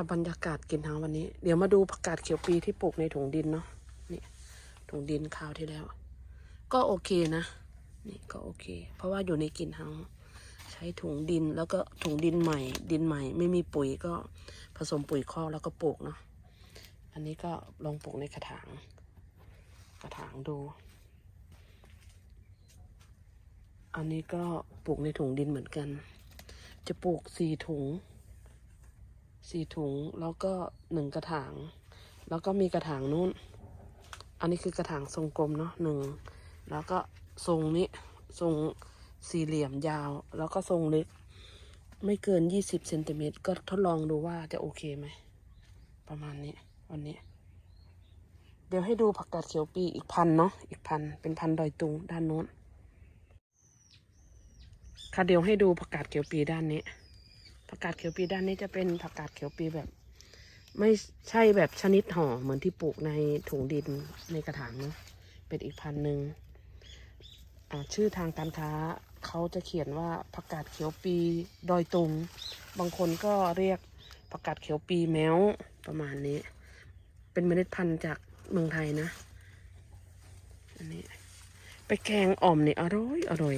ค่ะบรรยากาศกินทางวันนี้ เดี๋ยวมาดูผักกาดเขียวปีที่ปลูกในถุงดินเนาะนี่ถุงดินคราวที่แล้ว ก็โอเคนะ นี่ก็โอเค เพราะว่าอยู่ในกินทางใช้ถุงดินแล้วก็ถุงดินใหม่ ดินใหม่ ไม่มีปุ๋ยก็ผสมปุ๋ยคอกแล้วก็ปลูกเนาะอันนี้ก็ลองปลูกในกระถาง กระถางดู อันนี้ก็ปลูกในถุงดินเหมือนกัน จะปลูกสี่ถุง สี่ถุงแล้วก็หนึ่งกระถาง แล้วก็มีกระถางนู้น อันนี้คือกระถางทรงกลมเนาะหนึ่งแล้วก็ทรงนี้ทรงสี่เหลี่ยมยาว แล้วก็ทรงเล็ก ไม่เกินยี่สิบเซนติเมตรก็ทดลองดูว่าจะโอเคไหม ประมาณนี้วันนี้ เดี๋ยวให้ดูผักกาดเขียวปีอีกพันเนาะอีกพันเป็นพันดอยตุงด้านโน้นค่ะเดี๋ยวให้ดูผักกาดเขียวปีด้านนี้ ผักกาดเขียวปีด้านนี้จะเป็นผักกาดเขียวปีแบบ ไม่ใช่แบบชนิดห่อเหมือนที่ปลูกในถุงดินในกระถางเนาะเป็นอีกพันหนึ่งชื่อทางการค้าเขาจะเขียนว่าผักกาดเขียวปีดอยตุง บางคนก็เรียกผักกาดเขียวปีแมวประมาณนี้ เป็นเมล็ดพันธุ์จากเมืองไทยนะ อันนี้ ไปแกงอ่อมเนี่ยอร่อยอร่อย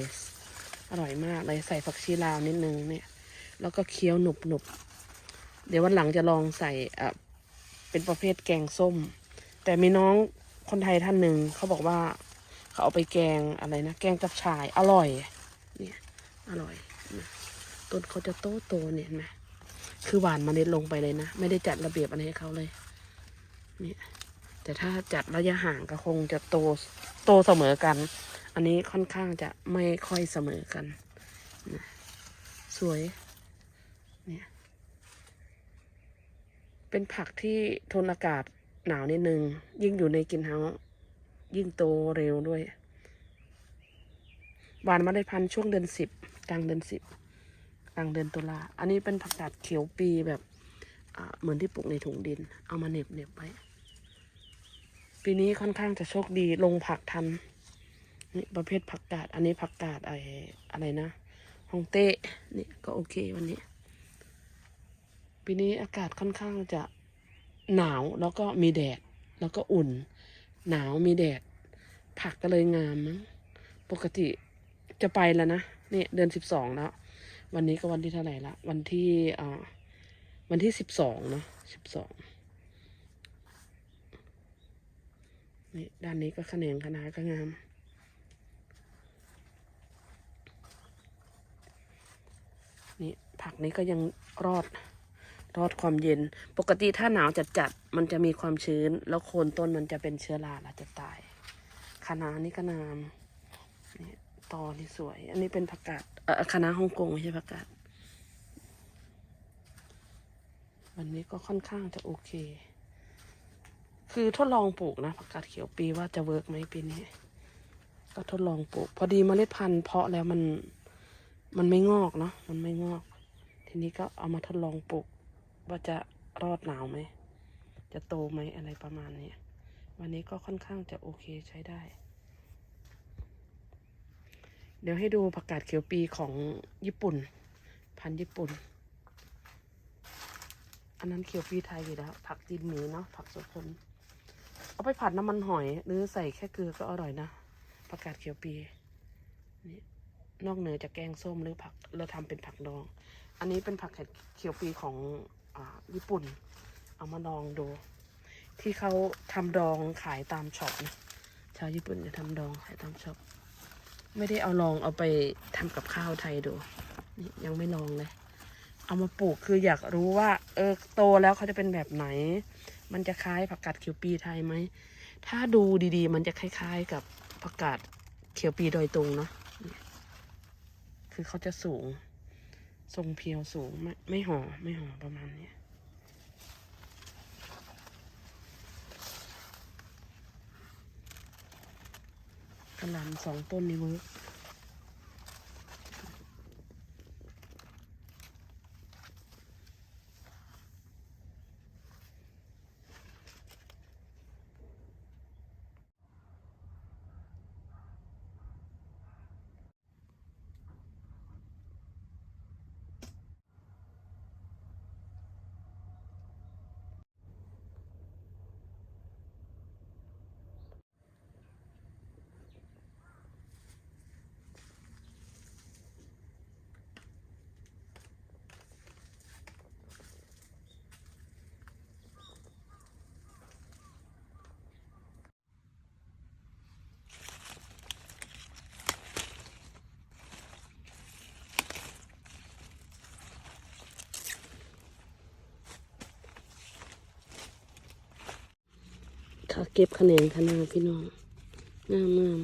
อร่อยมากเลยใส่ผักชีลาวนิดนึงเนี่ย แล้วก็เคี้ยวหนุบหนุบเดี๋ยววันหลังจะลองใส่อะเป็นประเภทแกงส้ม แต่มีน้องคนไทยท่านหนึ่งเขาบอกว่า เขาเอาไปแกงอะไรนะ แกงจับฉายอร่อย เนี่ย อร่อยนะต้นเขาจะโตโตเนี่ยเห็นไหมคือหวานมเมล็ดลงไปเลยนะ ไม่ได้จัดระเบียบอะไรให้เขาเลย เนี่ย แต่ถ้าจัดระยะห่างก็คงจะโตโตเสมอกัน อันนี้ค่อนข้างจะไม่ค่อยเสมอกันนะสวย เป็นผักที่ทนอากาศหนาวนิดนึง ยิ่งอยู่ในกินเฮายิ่งโตเร็วด้วยหวานมาได้พันช่วงเดือนสิบกลางเดือนสิบกลางเดือนตุลาอันนี้เป็นผักกาดเขียวปีแบบเหมือนที่ปลูกในถุงดิน เอามาเน็บเน็บไว้ ปีนี้ค่อนข้างจะโชคดีลงผักทันนี่ประเภทผักกาด อันนี้ผักกาดไออะไรนะฮองเต้นี่ก็โอเควันนี้ ปีนี้อากาศค่อนข้างจะหนาวแล้วก็มีแดด แล้วก็อุ่น หนาวมีแดด ผักก็เลยงามมั้งปกติจะไปแล้วนะเนี่ยเดือนสิบสองแล้ววันนี้ก็วันที่เท่าไหร่ละวันที่อ่าวันที่สิบสองเนาะสิบสองนี่ด้านนี้ก็ขแขนงขนาดก็งาม นี่ผักนี้ก็ยังรอด รอดความเย็น ปกติถ้าหนาวจัดจัดๆมันจะมีความชื้น แล้วโคนต้นมันจะเป็นเชื้อราแล้วจะตายคะน้านี่ก็งามนี่ตอนี่สวย อันนี้เป็นผักกาดเออคะน้าฮ่องกงไม่ใช่ผักกาดวันนี้ก็ค่อนข้างจะโอเค คือทดลองปลูกนะผักกาดเขียวปีว่าจะเวิร์กไหมปีนี้ ก็ทดลองปลูก พอดีเมล็ดพันธุ์เพาะแล้วมันมันไม่งอกเนาะมันไม่งอก ทีนี้ก็เอามาทดลองปลูก ว่าจะรอดหนาวไหม จะโตไหมอะไรประมาณนี้ วันนี้ก็ค่อนข้างจะโอเคใช้ได้ เดี๋ยวให้ดูผักกาดเขียวปีของญี่ปุ่น พันธุ์ญี่ปุ่น อันนั้นเขียวปีไทยอยู่แล้วผักตีนหมีเนาะผักสดพนเอาไปผัดน้ำมันหอย หรือใส่แค่เกลือก็อร่อยนะผักกาดเขียวปีนี่นอกเหนือจากแกงส้มหรือผักเราทำเป็นผักดอง อันนี้เป็นผักเขียวปีของ ญี่ปุ่น เอามาดองดู ที่เขาทำดองขายตามช็อปนะชาวญี่ปุ่นจะทำดองขายตามช็อปไม่ได้เอาลองเอาไปทำกับข้าวไทยดูนี่ยังไม่ลองเลย เอามาปลูกคืออยากรู้ว่า เออโตแล้วเขาจะเป็นแบบไหน มันจะคล้ายผักกาดเขียวปีไทยไหมถ้าดูดีๆ มันจะคล้าย ๆ กับผักกาดเขียวปีดอยตุงเนาะคือเขาจะสูง ทรงเพียวสูงไม่ไม่ห่อไม่ห่อประมาณนี้กระหลำสองต้นนี้เวิร์ก เก็บคะแนนคะนาพี่น้องงามงาม